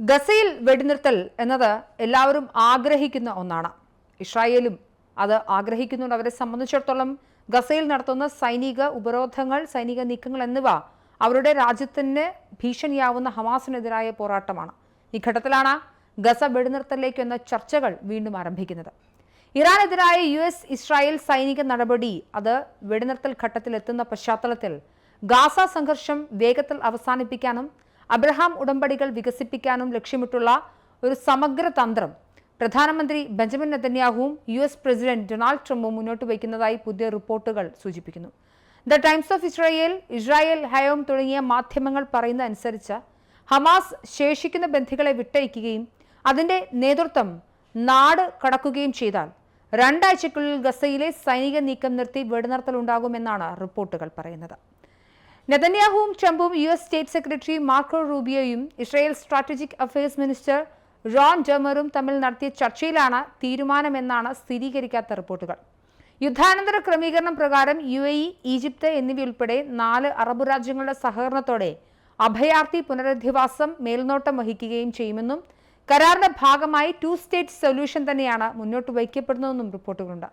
ഗസയിൽ വെടിനിർത്തൽ എന്നത് എല്ലാവരും ആഗ്രഹിക്കുന്ന ഒന്നാണ്. ഇസ്രായേലും അത് ആഗ്രഹിക്കുന്നുണ്ട്. അവരെ സംബന്ധിച്ചിടത്തോളം ഗസയിൽ നടത്തുന്ന സൈനിക ഉപരോധങ്ങൾ സൈനിക നീക്കങ്ങൾ എന്നിവ അവരുടെ രാജ്യത്തിന് ഭീഷണിയാവുന്ന ഹമാസിനെതിരായ പോരാട്ടമാണ്. ഈ ഘട്ടത്തിലാണ് ഗസ വെടിനിർത്തലിലേക്ക് എന്ന ചർച്ചകൾ വീണ്ടും ആരംഭിക്കുന്നത്. ഇറാനെതിരായ യു എസ് ഇസ്രായേൽ സൈനിക നടപടി അത് വെടിനിർത്തൽ ഘട്ടത്തിൽ എത്തുന്ന പശ്ചാത്തലത്തിൽ ഗാസ സംഘർഷം വേഗത്തിൽ അവസാനിപ്പിക്കാനും അബ്രഹാം ഉടമ്പടികൾ വികസിപ്പിക്കാനും ലക്ഷ്യമിട്ടുള്ള ഒരു സമഗ്ര തന്ത്രം പ്രധാനമന്ത്രി ബെഞ്ചമിൻ നെതന്യാഹുവും യു എസ് പ്രസിഡന്റ് ഡൊണാൾഡ് ട്രംപും മുന്നോട്ട് വയ്ക്കുന്നതായി പുതിയ റിപ്പോർട്ടുകൾ സൂചിപ്പിക്കുന്നു. The times of Israel Israel Hayom തുടങ്ങിയ മാധ്യമങ്ങൾ പറയുന്ന അനുസരിച്ച് ഹമാസ് ശേഷിക്കുന്ന ബന്ധികളെ വിട്ടയക്കുകയും അതിന്റെ നേതൃത്വം നാട് കടക്കുകയും ചെയ്താൽ രണ്ടാഴ്ചക്കുള്ളിൽ ഗസയിലെ സൈനിക നീക്കം നിർത്തി വെടിനിർത്തൽ ഉണ്ടാകുമെന്നാണ് റിപ്പോർട്ടുകൾ പറയുന്നത്. നെതന്യാഹുവും ട്രംപും U S state secretary Marco റൂബിയോയും Israel strategic affairs minister Ron ജെമറും തമ്മിൽ നടത്തിയ ചർച്ചയിലാണ് തീരുമാനമെന്നാണ് സ്ഥിരീകരിക്കാത്ത റിപ്പോർട്ടുകൾ. യുദ്ധാനന്തര ക്രമീകരണം പ്രകാരം യു എ ഇ ഈജിപ്ത് എന്നിവയുൾപ്പെടെ നാല് അറബ് രാജ്യങ്ങളുടെ സഹകരണത്തോടെ അഭയാർത്ഥി പുനരധിവാസം മേൽനോട്ടം വഹിക്കുകയും ചെയ്യുമെന്നും കരാറിന്റെ ഭാഗമായി ടു സ്റ്റേറ്റ് സൊല്യൂഷൻ തന്നെയാണ് മുന്നോട്ട് വയ്ക്കപ്പെടുന്നതെന്നും റിപ്പോർട്ടുകളുണ്ട്.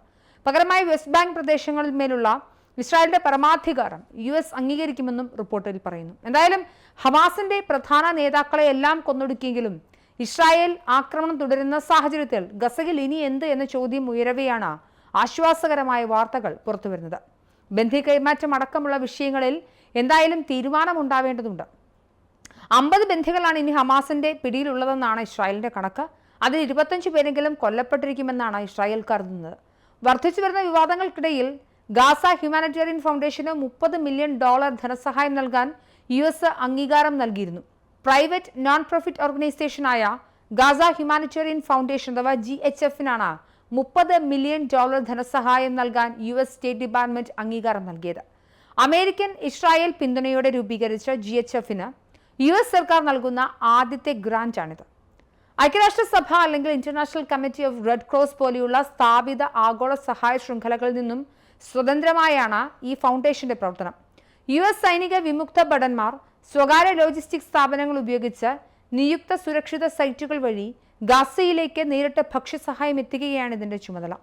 പകരമായി വെസ്റ്റ് ബാങ്ക് പ്രദേശങ്ങളിൽ മേലുള്ള ഇസ്രായേലിന്റെ പരമാധികാരം യു എസ് അംഗീകരിക്കുമെന്നും റിപ്പോർട്ടിൽ പറയുന്നു. എന്തായാലും ഹമാസിന്റെ പ്രധാന നേതാക്കളെ എല്ലാം കൊന്നൊടുക്കിയെങ്കിലും ഇസ്രായേൽ ആക്രമണം തുടരുന്ന സാഹചര്യത്തിൽ ഗസയിൽ ഇനി എന്ത് എന്ന ചോദ്യം ഉയരവെയാണ് ആശ്വാസകരമായ വാർത്തകൾ പുറത്തുവരുന്നത്. ബന്ധി കൈമാറ്റം അടക്കമുള്ള വിഷയങ്ങളിൽ എന്തായാലും തീരുമാനമുണ്ടാവേണ്ടതുണ്ട്. അമ്പത് ബന്ധികളാണ് ഇനി ഹമാസിന്റെ പിടിയിലുള്ളതെന്നാണ് ഇസ്രായേലിന്റെ കണക്ക്. അതിൽ ഇരുപത്തഞ്ച് പേരെങ്കിലും കൊല്ലപ്പെട്ടിരിക്കുമെന്നാണ് ഇസ്രായേൽ കരുതുന്നത് വർദ്ധിച്ചു വരുന്ന വിവാദങ്ങൾക്കിടയിൽ ഗാസ ഹ്യൂമാനിറ്റേറിയൻ ഫൗണ്ടേഷന് മുപ്പത് മില്യൺ ഡോളർ ധനസഹായം നൽകാൻ യു എസ് അംഗീകാരം നൽകിയിരുന്നു. പ്രൈവറ്റ് നോൺ പ്രോഫിറ്റ് ഓർഗനൈസേഷനായ ഗാസ ഹ്യൂമാനിറ്റേറിയൻ ഫൗണ്ടേഷൻ അഥവാ ജി എച്ച് എഫിനാണ് മുപ്പത് മില്യൺ ഡോളർ ധനസഹായം നൽകാൻ യു എസ് സ്റ്റേറ്റ് ഡിപ്പാർട്ട്മെന്റ് അംഗീകാരം നൽകിയത്. അമേരിക്കൻ ഇസ്രായേൽ പിന്തുണയോടെ രൂപീകരിച്ച ജി എച്ച് എഫിന് യു എസ് സർക്കാർ നൽകുന്ന ആദ്യത്തെ ഗ്രാന്റാണിത്. ഐക്യരാഷ്ട്രസഭ അല്ലെങ്കിൽ international committee of red cross പോലെയുള്ള സ്ഥാപിത ആഗോള സഹായ ശൃംഖലകളിൽ നിന്നും സ്വതന്ത്രമായാണ് ഈ ഫൗണ്ടേഷന്റെ പ്രവർത്തനം. യു എസ് സൈനിക വിമുക്ത ഭടന്മാർ സ്വകാര്യ ലോജിസ്റ്റിക് സ്ഥാപനങ്ങൾ ഉപയോഗിച്ച് നിയുക്ത സുരക്ഷിത സൈറ്റുകൾ വഴി ഗാസയിലേക്ക് നേരിട്ട് ഭക്ഷ്യസഹായം എത്തിക്കുകയാണ് ഇതിന്റെ ചുമതല.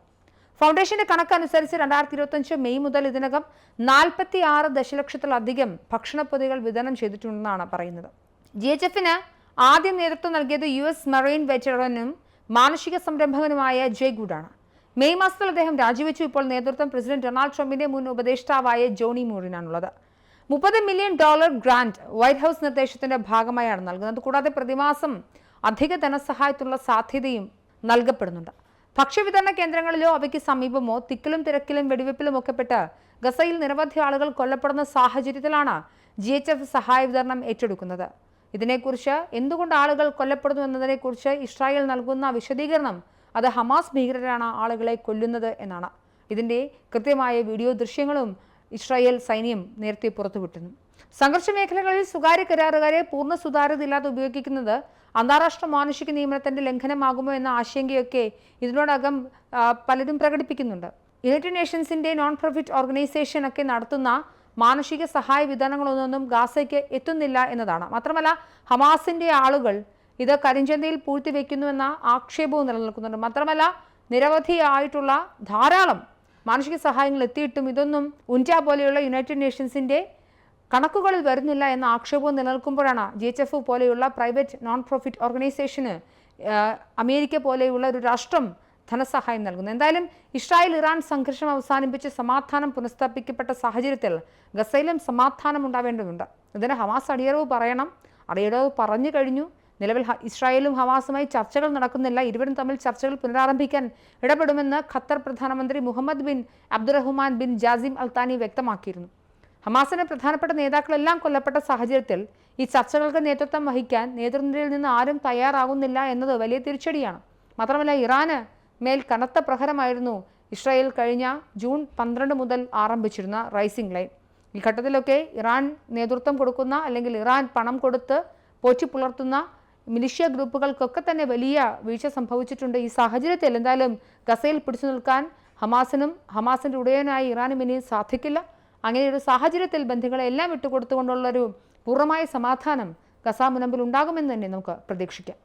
ഫൗണ്ടേഷന്റെ കണക്കനുസരിച്ച് രണ്ടായിരത്തി ഇരുപത്തഞ്ച് മെയ് മുതൽ ഇതിനകം നാൽപ്പത്തി ആറ് ദശലക്ഷത്തിലധികം ഭക്ഷണപ്പൊതികൾ വിതരണം ചെയ്തിട്ടുണ്ടെന്നാണ് പറയുന്നത്. ജി എച്ച് എഫിന് ആദ്യം നേതൃത്വം നൽകിയത് യു എസ് മറൈൻ വെറ്ററനും മാനുഷിക സംരംഭകനുമായ ജയ് ഗുഡാണ്. മെയ് മാസത്തിൽ അദ്ദേഹം രാജിവെച്ചു. ഇപ്പോൾ നേതൃത്വം പ്രസിഡന്റ് ഡൊണാൾഡ് ട്രംപിന്റെ മുൻ ഉപദേഷ്ടാവായ ജോണി മൂറിനാണുള്ളത്. മുപ്പത് million dollar grant white house നിർദ്ദേശത്തിന്റെ ഭാഗമായാണ് നൽകുന്നത്. കൂടാതെ പ്രതിമാസം അധിക ധനസഹായത്തിനുള്ള സാധ്യതയും നൽകപ്പെടുന്നുണ്ട്. ഭക്ഷ്യവിതരണ കേന്ദ്രങ്ങളിലോ അവയ്ക്ക് സമീപമോ തിക്കിലും തിരക്കിലും വെടിവെപ്പിലും ഒക്കെപ്പെട്ട് ഗസയിൽ നിരവധി ആളുകൾ കൊല്ലപ്പെടുന്ന സാഹചര്യത്തിലാണ് ജി എച്ച് എഫ് സഹായ വിതരണം ഏറ്റെടുക്കുന്നത്. ഇതിനെക്കുറിച്ച് എന്തുകൊണ്ട് ആളുകൾ കൊല്ലപ്പെടുന്നു എന്നതിനെക്കുറിച്ച് ഇസ്രായേൽ നൽകുന്ന വിശദീകരണം അത് ഹമാസ് ഭീകരരാണ് ആളുകളെ കൊല്ലുന്നത് എന്നാണ്. ഇതിന്റെ കൃത്യമായ വീഡിയോ ദൃശ്യങ്ങളും ഇസ്രായേൽ സൈന്യം നേരത്തെ പുറത്തുവിട്ടിരുന്നു. സംഘർഷ മേഖലകളിൽ സ്വകാര്യ കരാറുകാരെ പൂർണ സുതാര്യതയില്ലാതെ ഉപയോഗിക്കുന്നത് അന്താരാഷ്ട്ര മാനുഷിക നിയമനത്തിന്റെ ലംഘനമാകുമോ എന്ന ആശങ്കയൊക്കെ ഇതിനോടകം പലരും പ്രകടിപ്പിക്കുന്നുണ്ട്. യുണൈറ്റഡ് നേഷൻസിന്റെ നോൺ പ്രോഫിറ്റ് ഓർഗനൈസേഷൻ ഒക്കെ നടത്തുന്ന മാനുഷിക സഹായ വിതരണങ്ങളൊന്നും ഗാസയ്ക്ക് എത്തുന്നില്ല എന്നതാണ്. മാത്രമല്ല ഹമാസിന്റെ ആളുകൾ ഇത് കരിഞ്ചന്തയിൽ പൂഴ്ത്തിവെക്കുന്നുവെന്ന ആക്ഷേപവും നിലനിൽക്കുന്നുണ്ട്. മാത്രമല്ല നിരവധിയായിട്ടുള്ള ധാരാളം മാനുഷിക സഹായങ്ങൾ എത്തിയിട്ടും ഇതൊന്നും ഉന്റ പോലെയുള്ള യുണൈറ്റഡ് നേഷൻസിന്റെ കണക്കുകളിൽ വരുന്നില്ല എന്ന ആക്ഷേപവും നിലനിൽക്കുമ്പോഴാണ് ജി എച്ച് എഫ് പോലെയുള്ള പ്രൈവറ്റ് നോൺ പ്രോഫിറ്റ് ഓർഗനൈസേഷന് അമേരിക്ക പോലെയുള്ള ഒരു രാഷ്ട്രം ധനസഹായം നൽകുന്നു എന്തായാലും ഇസ്രായേൽ ഇറാൻ സംഘർഷം അവസാനിപ്പിച്ച് സമാധാനം പുനഃസ്ഥാപിക്കപ്പെട്ട സാഹചര്യത്തിൽ ഗസയിലും സമാധാനം ഉണ്ടാവേണ്ടതുണ്ട്. ഇതിന് ഹമാസ് അടിയറവ് പറയണം. അടിയറവ് പറഞ്ഞു കഴിഞ്ഞു. നിലവിൽ ഇസ്രായേലും ഹമാസുമായി ചർച്ചകൾ നടക്കുന്നില്ല. ഇരുവരും തമ്മിൽ ചർച്ചകൾ പുനരാരംഭിക്കാൻ ഇടപെടുമെന്ന് ഖത്തർ പ്രധാനമന്ത്രി Mohammed bin Abdulrahman bin Jassim Al Thani വ്യക്തമാക്കിയിരുന്നു. ഹമാസിന്റെ പ്രധാനപ്പെട്ട നേതാക്കളെല്ലാം കൊല്ലപ്പെട്ട സാഹചര്യത്തിൽ ഈ ചർച്ചകൾക്ക് നേതൃത്വം വഹിക്കാൻ നേതൃനിരയിൽ നിന്ന് ആരും തയ്യാറാകുന്നില്ല എന്നത് വലിയ തിരിച്ചടിയാണ്. മാത്രമല്ല ഇറാന് മേൽ കനത്ത പ്രഹരമായിരുന്നു ഇസ്രായേൽ കഴിഞ്ഞ ജൂൺ പന്ത്രണ്ട് മുതൽ ആരംഭിച്ചിരുന്ന റൈസിംഗ് ലൈൻ. ഈ ഘട്ടത്തിലൊക്കെ ഇറാൻ നേതൃത്വം കൊടുക്കുന്ന അല്ലെങ്കിൽ ഇറാൻ പണം കൊടുത്ത് പോറ്റി പുലർത്തുന്ന മിലിഷ്യ ഗ്രൂപ്പുകൾക്കൊക്കെ തന്നെ വലിയ വീഴ്ച സംഭവിച്ചിട്ടുണ്ട്. ഈ സാഹചര്യത്തിൽ എന്തായാലും ഗസയിൽ പിടിച്ചു നിൽക്കാൻ ഹമാസിനും ഹമാസിന്റെ ഉടയനായ ഇറാനും ഇനി സാധിക്കില്ല. അങ്ങനെ ഒരു സാഹചര്യത്തിൽ ബന്ധുക്കളെ എല്ലാം വിട്ടുകൊടുത്തുകൊണ്ടുള്ളൊരു പൂർണമായ സമാധാനം ഗസാ മുനമ്പിൽ ഉണ്ടാകുമെന്ന് തന്നെ നമുക്ക് പ്രതീക്ഷിക്കാം.